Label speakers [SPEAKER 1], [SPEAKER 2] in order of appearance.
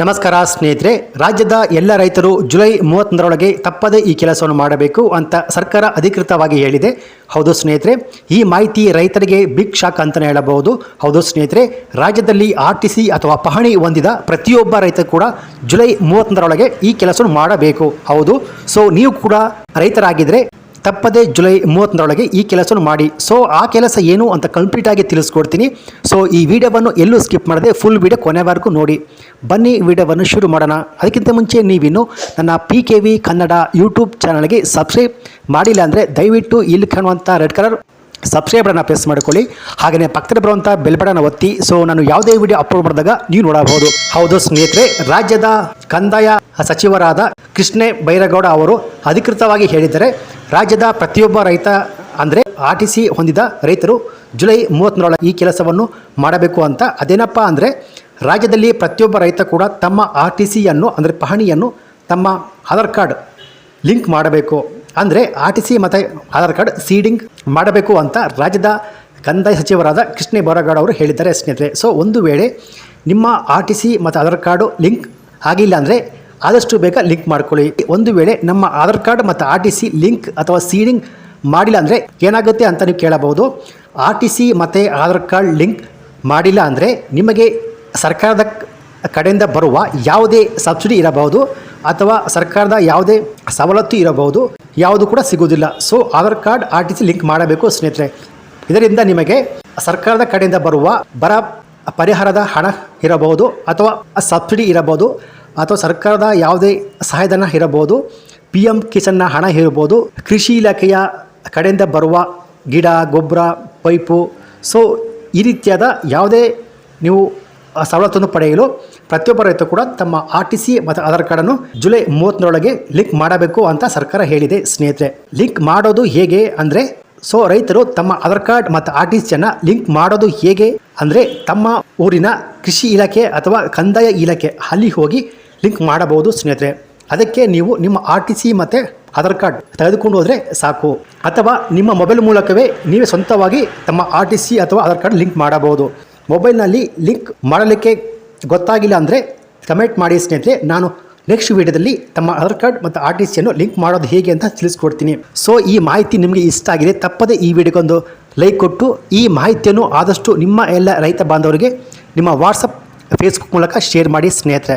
[SPEAKER 1] ನಮಸ್ಕಾರ ಸ್ನೇಹಿತರೆ, ರಾಜ್ಯದ ಎಲ್ಲ ರೈತರು ಜುಲೈ ಮೂವತ್ತೊಂದರೊಳಗೆ ತಪ್ಪದೇ ಈ ಕೆಲಸವನ್ನು ಮಾಡಬೇಕು ಅಂತ ಸರ್ಕಾರ ಅಧಿಕೃತವಾಗಿ ಹೇಳಿದೆ. ಹೌದು ಸ್ನೇಹಿತರೆ, ಈ ಮಾಹಿತಿ ರೈತರಿಗೆ ಬಿಗ್ ಶಾಕ್ ಅಂತಲೇ ಹೇಳಬಹುದು. ಹೌದು ಸ್ನೇಹಿತರೆ, ರಾಜ್ಯದಲ್ಲಿ ಆರ್ ಟಿ ಸಿ ಅಥವಾ ಪಹಣಿ ಹೊಂದಿದ ಪ್ರತಿಯೊಬ್ಬ ರೈತ ಕೂಡ ಜುಲೈ ಮೂವತ್ತೊಂದರೊಳಗೆ ಈ ಕೆಲಸವನ್ನು ಮಾಡಬೇಕು. ಹೌದು, ಸೊ ನೀವು ಕೂಡ ರೈತರಾಗಿದ್ದರೆ ತಪ್ಪದೇ ಜುಲೈ ಮೂವತ್ತೊಂದರೊಳಗೆ ಈ ಕೆಲಸವನ್ನು ಮಾಡಿ. ಸೊ ಆ ಕೆಲಸ ಏನು ಅಂತ ಕಂಪ್ಲೀಟಾಗಿ ತಿಳಿಸ್ಕೊಡ್ತೀನಿ. ಸೊ ಈ ವಿಡಿಯೋವನ್ನು ಎಲ್ಲೂ ಸ್ಕಿಪ್ ಮಾಡದೆ ಫುಲ್ ವಿಡಿಯೋ ಕೊನೆವರೆಗೂ ನೋಡಿ. ಬನ್ನಿ ವಿಡಿಯೋವನ್ನು ಶುರು ಮಾಡೋಣ. ಅದಕ್ಕಿಂತ ಮುಂಚೆ ನೀವಿನ್ನು ನನ್ನ P K V Kannada YouTube ಚಾನಲ್ಗೆ ಸಬ್ಸ್ಕ್ರೈಬ್ ಮಾಡಿಲ್ಲ ಅಂದರೆ ದಯವಿಟ್ಟು ಇಲ್ಲಿ ಕಾಣುವಂಥ ರೆಡ್ ಕಲರ್ ಸಬ್ಸ್ಕ್ರೈಬರನ್ನು ಪ್ರೆಸ್ ಮಾಡ್ಕೊಳ್ಳಿ. ಹಾಗೆಯೇ ಪಕ್ಕದಲ್ಲಿ ಬರುವಂಥ ಬೆಲ್ ಬಟನ್ ಒತ್ತಿ. ಸೊ ನಾನು ಯಾವುದೇ ವಿಡಿಯೋ ಅಪ್ಲೋಡ್ ಮಾಡಿದಾಗ ನೀವು ನೋಡಬಹುದು. ಹೌದು ಸ್ನೇಹಿತರೆ, ರಾಜ್ಯದ ಕಂದಾಯ ಸಚಿವರಾದ ಕೃಷ್ಣೆ ಬೈರಗೌಡ ಅವರು ಅಧಿಕೃತವಾಗಿ ಹೇಳಿದ್ದಾರೆ. ರಾಜ್ಯದ ಪ್ರತಿಯೊಬ್ಬ ರೈತ ಅಂದರೆ ಆರ್ ಟಿ ಸಿ ಹೊಂದಿದ ರೈತರು ಜುಲೈ ಮೂವತ್ತ್ಮೂರೊಳಗೆ ಈ ಕೆಲಸವನ್ನು ಮಾಡಬೇಕು ಅಂತ. ಅದೇನಪ್ಪ ಅಂದರೆ ರಾಜ್ಯದಲ್ಲಿ ಪ್ರತಿಯೊಬ್ಬ ರೈತ ಕೂಡ ತಮ್ಮ ಆರ್ ಟಿ ಸಿಯನ್ನು ಅಂದರೆ ಪಹಣಿಯನ್ನು ತಮ್ಮ ಆಧಾರ್ ಕಾರ್ಡ್ ಲಿಂಕ್ ಮಾಡಬೇಕು. ಅಂದರೆ ಆರ್ ಟಿ ಸಿ ಮತ್ತು ಆಧಾರ್ ಕಾರ್ಡ್ ಸೀಡಿಂಗ್ ಮಾಡಬೇಕು ಅಂತ ರಾಜ್ಯದ ಕಂದಾಯ ಸಚಿವರಾದ ಕೃಷ್ಣ ಬೋರಗೌಡ ಅವರು ಹೇಳಿದ್ದಾರೆ ಸ್ನೇಹಿತರೆ. ಸೊ ಒಂದು ವೇಳೆ ನಿಮ್ಮ ಆರ್ ಟಿ ಸಿ ಮತ್ತು ಆಧಾರ್ ಕಾರ್ಡು ಲಿಂಕ್ ಆಗಿಲ್ಲ ಅಂದರೆ ಆದಷ್ಟು ಬೇಗ ಲಿಂಕ್ ಮಾಡ್ಕೊಳ್ಳಿ. ಒಂದು ವೇಳೆ ನಮ್ಮ ಆಧಾರ್ ಕಾರ್ಡ್ ಮತ್ತು ಆರ್ ಟಿ ಸಿ ಲಿಂಕ್ ಅಥವಾ ಸೀಡಿಂಗ್ ಮಾಡಿಲ್ಲ ಅಂದರೆ ಏನಾಗುತ್ತೆ ಅಂತ ನೀವು ಕೇಳಬಹುದು. ಆರ್ ಟಿ ಸಿ ಮತ್ತು ಆಧಾರ್ ಕಾರ್ಡ್ ಲಿಂಕ್ ಮಾಡಿಲ್ಲ ಅಂದರೆ ನಿಮಗೆ ಸರ್ಕಾರದ ಕಡೆಯಿಂದ ಬರುವ ಯಾವುದೇ ಸಬ್ಸಿಡಿ ಇರಬಹುದು ಅಥವಾ ಸರ್ಕಾರದ ಯಾವುದೇ ಸವಲತ್ತು ಇರಬಹುದು. ಯಾವುದು ಕೂಡ ಸಿಗುವುದಿಲ್ಲ. So Aadhaar card R T C link ಮಾಡಬೇಕು ಸ್ನೇಹಿತರೆ. ಇದರಿಂದ ನಿಮಗೆ ಸರ್ಕಾರದ ಕಡೆಯಿಂದ ಬರುವ ಬರ ಪರಿಹಾರದ ಹಣ ಇರಬಹುದು ಅಥವಾ ಸಬ್ಸಿಡಿ ಇರಬಹುದು. ಅಥವಾ ಸರ್ಕಾರದ ಯಾವುದೇ ಸಹಾಯಧನ ಇರಬಹುದು. ಪಿ ಎಂ ಕಿಸನ್ನ ಹಣ ಇರಬಹುದು. ಕೃಷಿ ಇಲಾಖೆಯ ಕಡೆಯಿಂದ ಬರುವ ಗಿಡ, ಗೊಬ್ಬರ, ಪೈಪು. ಸೊ ಈ ರೀತಿಯಾದ ಯಾವುದೇ ನೀವು ಸವಲತ್ತನ್ನು ಪಡೆಯಲು ಪ್ರತಿಯೊಬ್ಬ ರೈತ ಕೂಡ ತಮ್ಮ ಆರ್ ಟಿ ಸಿ ಮತ್ತು ಆಧಾರ್ ಕಾರ್ಡನ್ನು ಜುಲೈ ಮೂವತ್ತರೊಳಗೆ ಲಿಂಕ್ ಮಾಡಬೇಕು ಅಂತ ಸರ್ಕಾರ ಹೇಳಿದೆ ಸ್ನೇಹಿತರೆ. ಲಿಂಕ್ ಮಾಡೋದು ಹೇಗೆ ಅಂದರೆ ಸೊ ರೈತರು ತಮ್ಮ ಆಧಾರ್ ಕಾರ್ಡ್ ಮತ್ತು ಆರ್ ಟಿ ಸಿಯನ್ನು ಲಿಂಕ್ ಮಾಡೋದು ಹೇಗೆ ಅಂದರೆ, ತಮ್ಮ ಊರಿನ ಕೃಷಿ ಇಲಾಖೆ ಅಥವಾ ಕಂದಾಯ ಇಲಾಖೆ ಅಲ್ಲಿ ಹೋಗಿ ಲಿಂಕ್ ಮಾಡಬಹುದು ಸ್ನೇಹಿತರೆ. ಅದಕ್ಕೆ ನೀವು ನಿಮ್ಮ ಆರ್ ಟಿ ಸಿ ಮತ್ತು ಆಧಾರ್ ಕಾರ್ಡ್ ತೆಗೆದುಕೊಂಡು ಹೋದರೆ ಸಾಕು. ಅಥವಾ ನಿಮ್ಮ ಮೊಬೈಲ್ ಮೂಲಕವೇ ನೀವೇ ಸ್ವಂತವಾಗಿ ತಮ್ಮ ಆರ್ ಟಿ ಸಿ ಅಥವಾ ಆಧಾರ್ ಕಾರ್ಡ್ ಲಿಂಕ್ ಮಾಡಬಹುದು. ಮೊಬೈಲ್ನಲ್ಲಿ ಲಿಂಕ್ ಮಾಡಲಿಕ್ಕೆ ಗೊತ್ತಾಗಿಲ್ಲ ಅಂದರೆ ಕಮೆಂಟ್ ಮಾಡಿ ಸ್ನೇಹಿತರೆ. ನಾನು ನೆಕ್ಸ್ಟ್ ವಿಡಿಯೋದಲ್ಲಿ ತಮ್ಮ ಆಧಾರ್ ಕಾರ್ಡ್ ಮತ್ತು ಆರ್ ಟಿ ಸಿಯನ್ನು ಲಿಂಕ್ ಮಾಡೋದು ಹೇಗೆ ಅಂತ ತಿಳಿಸ್ಕೊಡ್ತೀನಿ. ಸೊ ಈ ಮಾಹಿತಿ ನಿಮಗೆ ಇಷ್ಟ ಆಗಿದೆ ತಪ್ಪದೇ ಈ ವಿಡಿಯೋಗೊಂದು ಲೈಕ್ ಕೊಟ್ಟು, ಈ ಮಾಹಿತಿಯನ್ನು ಆದಷ್ಟು ನಿಮ್ಮ ಎಲ್ಲ ರೈತ ಬಾಂಧವರಿಗೆ ನಿಮ್ಮ ವಾಟ್ಸಪ್ ಫೇಸ್ಬುಕ್ ಮೂಲಕ ಶೇರ್ ಮಾಡಿ ಸ್ನೇಹಿತರೆ.